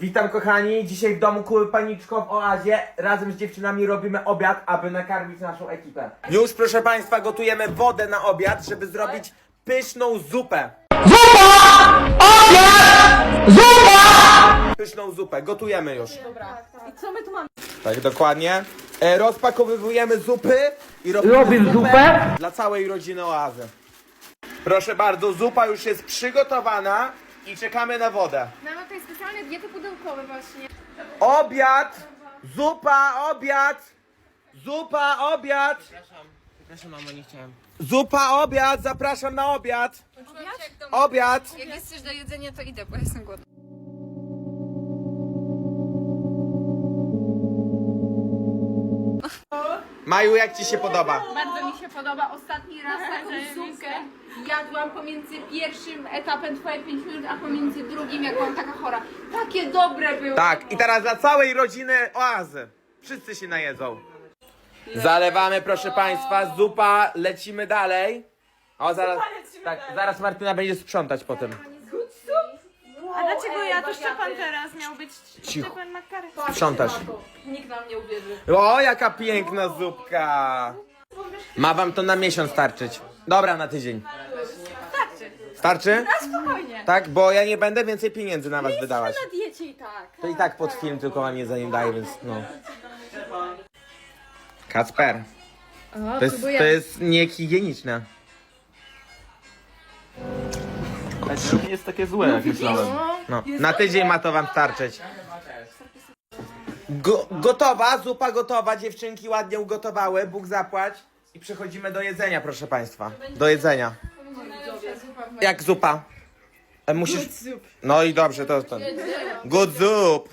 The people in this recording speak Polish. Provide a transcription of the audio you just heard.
Witam kochani, dzisiaj w domu Kuły Paniczko w Oazie. Razem z dziewczynami robimy obiad, aby nakarmić naszą ekipę. Już proszę Państwa gotujemy wodę na obiad, żeby zrobić pyszną zupę. Zupa! Obiad! Zupa! Pyszną zupę, gotujemy już. I co my tu mamy? Tak, dokładnie. E, rozpakowywujemy zupy i robimy Robię zupę. dla całej rodziny Oazy. Proszę bardzo, zupa już jest przygotowana i czekamy na wodę. Mamy tutaj specjalne diety pudełkowe właśnie. Obiad! Zupa, obiad! Zupa, obiad! Przepraszam, mamo, nie chciałem. Zupa, obiad! Zapraszam na obiad! Obiad! Jak jest coś do jedzenia, to idę, bo jestem głodna. Maju, jak ci się podoba? Bardzo mi się podoba. Ostatni raz taką zupkę jadłam pomiędzy pierwszym etapem twoje 5 minut, a pomiędzy drugim, jak byłam taka chora. Takie dobre było. Tak, i teraz dla całej rodziny Oazy. Wszyscy się najedzą. Zalewamy, proszę Państwa, zupa, lecimy dalej. O, zaraz, tak, zaraz Martyna będzie sprzątać po tym. Dlaczego ja? To Szczepan teraz miał być Cicho. Szczepan Makary. Sprzątasz. Nikt nam nie uwierzy. O, jaka piękna zupka! Ma wam to na miesiąc starczyć. Dobra, na tydzień. Starczy. Starczy? Spokojnie. Tak, bo ja nie będę więcej pieniędzy na was wydawać. Na diecie i tak. To i tak pod film tylko wam jedzenie daję, więc no. Kacper. To jest, to jest niehigieniczne. To nie jest takie złe, jak myślałem. No, na tydzień ma to wam starczyć. Go, gotowa, zupa gotowa, dziewczynki ładnie ugotowały, Bóg zapłać. I przechodzimy do jedzenia, proszę państwa. Do jedzenia. Jak zupa? E, Musisz... No i dobrze, to to. Good soup.